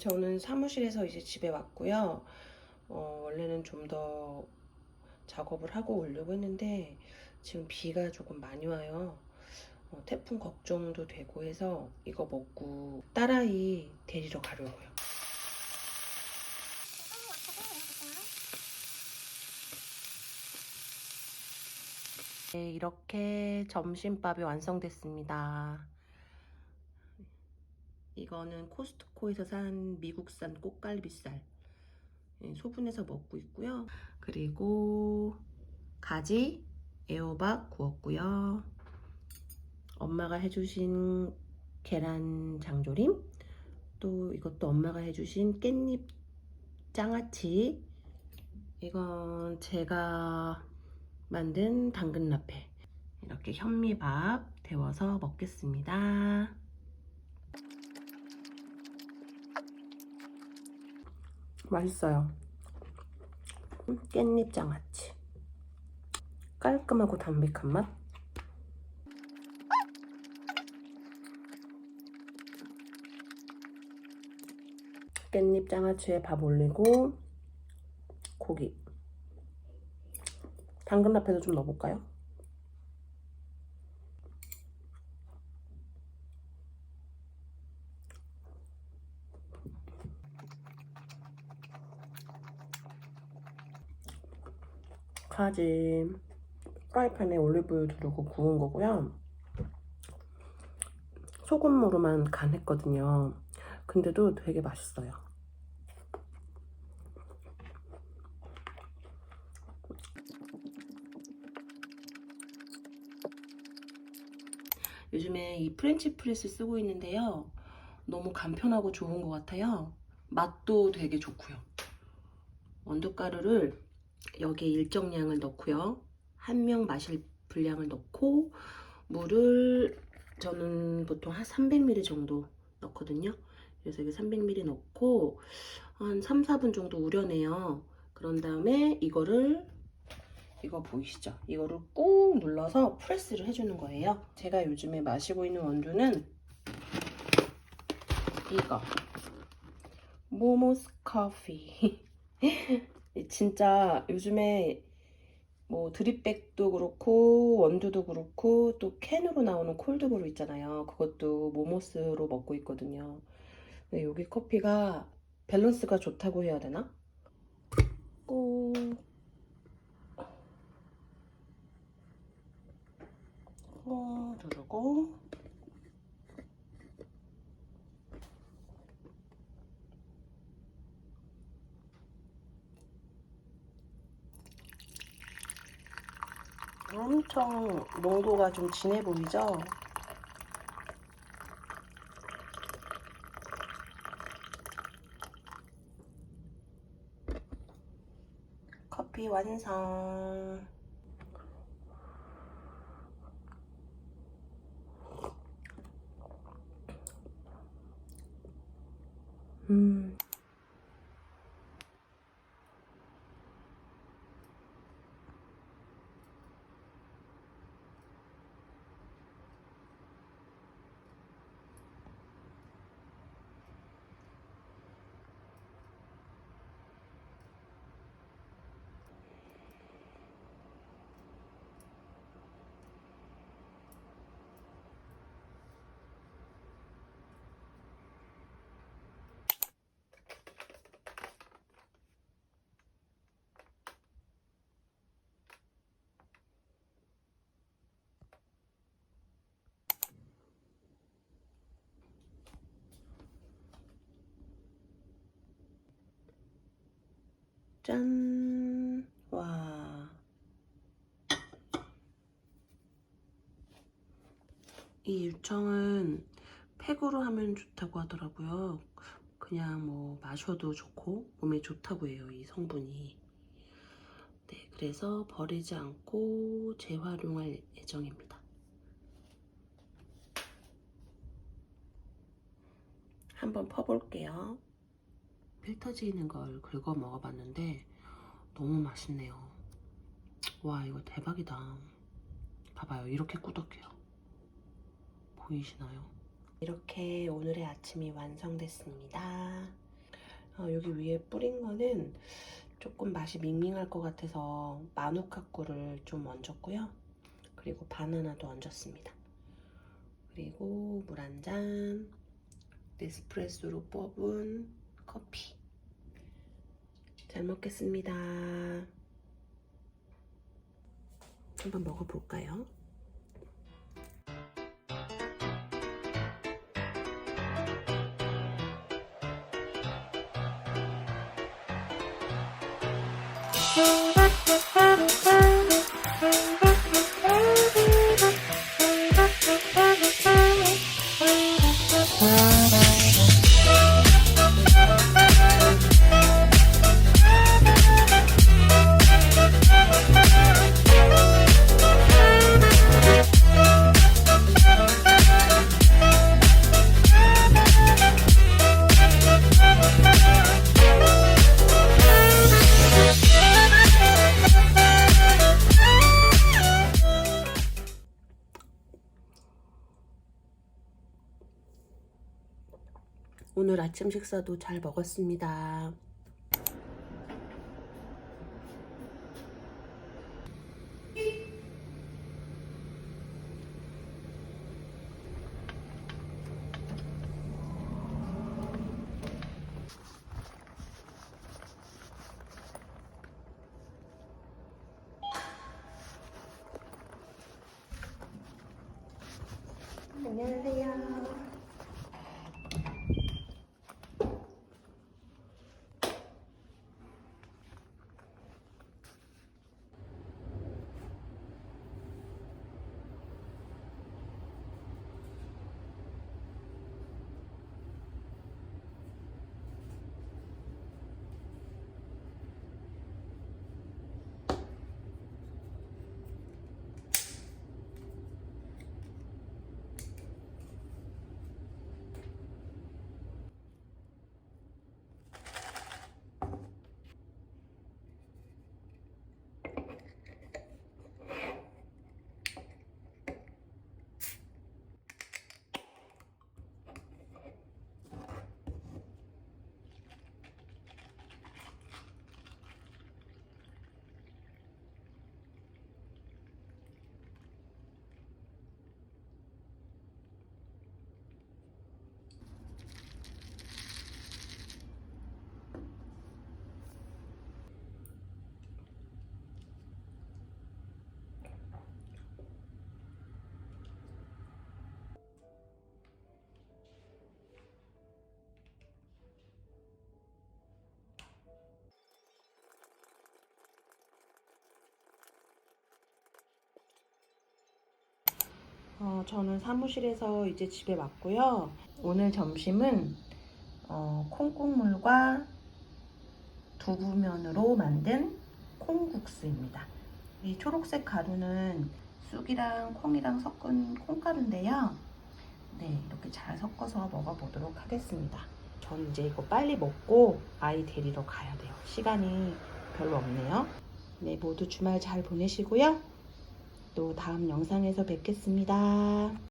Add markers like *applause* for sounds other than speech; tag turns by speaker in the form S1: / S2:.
S1: 저는 사무실에서 이제 집에 왔고요. 어, 원래는 좀 더 작업을 하고 오려고 했는데 지금 비가 조금 많이 와요. 어, 태풍 걱정도 되고 해서 이거 먹고 딸아이 데리러 가려고요. 네, 이렇게 점심밥이 완성됐습니다. 이거는 코스트코에서 산 미국산 꽃갈비살 예, 소분해서 먹고 있고요. 그리고 가지 애호박 구웠고요. 엄마가 해주신 계란 장조림 또 이것도 엄마가 해주신 깻잎 장아찌 이건 제가 만든 당근 라페 이렇게 현미밥 데워서 먹겠습니다. 맛있어요. 깻잎 장아찌 깔끔하고 담백한 맛. 깻잎 장아찌에 밥 올리고 고기. 당근 라페도 좀 넣어볼까요? 가지 프라이팬에 올리브유 두르고 구운 거고요. 소금으로만 간했거든요. 근데도 되게 맛있어요. 요즘에 이 프렌치 프레스 쓰고 있는데요. 너무 간편하고 좋은 것 같아요. 맛도 되게 좋고요. 원두가루를 여기에 일정량을 넣고요. 한 명 마실 분량을 넣고 물을 저는 보통 한 300ml 정도 넣거든요. 그래서 여기 300ml 넣고 한 3, 4분 정도 우려내요. 그런 다음에 이거를 이거 보이시죠? 이거를 꾹 눌러서 프레스를 해주는 거예요. 제가 요즘에 마시고 있는 원두는 이거 모모스 커피 *laughs* 진짜 요즘에 뭐 드립백도 그렇고 원두도 그렇고 또 캔으로 나오는 콜드브루 있잖아요. 그것도 모모스로 먹고 있거든요. 근데 여기 커피가 밸런스가 좋다고 해야 되나? 꼭꾹 누르고 엄청 농도가 좀 진해 보이죠? 커피 완성. 짠. 와. 이 유청은 팩으로 하면 좋다고 하더라고요. 그냥 뭐 마셔도 좋고 몸에 좋다고 해요. 이 성분이. 네, 그래서 버리지 않고 재활용할 예정입니다. 한번 퍼볼게요. 필터지는 걸 긁어 먹어봤는데 너무 맛있네요. 와 이거 대박이다. 봐봐요 이렇게 꾸덕해요. 보이시나요? 이렇게 오늘의 아침이 완성됐습니다. 어, 여기 위에 뿌린 거는 조금 맛이 밍밍할 것 같아서 마누카 꿀을 좀 얹었고요. 그리고 바나나도 얹었습니다. 그리고 물 한 잔, 네스프레소로 뽑은 커피. 잘 먹겠습니다. 한번 먹어볼까요? 오늘 아침 식사도 잘 먹었습니다. 안녕하세요. 어, 저는 사무실에서 이제 집에 왔고요. 오늘 점심은 어, 콩국물과 두부면으로 만든 콩국수입니다. 이 초록색 가루는 쑥이랑 콩이랑 섞은 콩가루인데요. 네, 이렇게 잘 섞어서 먹어보도록 하겠습니다. 저는 이제 이거 빨리 먹고 아이 데리러 가야 돼요. 시간이 별로 없네요. 네, 모두 주말 잘 보내시고요. 또 다음 영상에서 뵙겠습니다.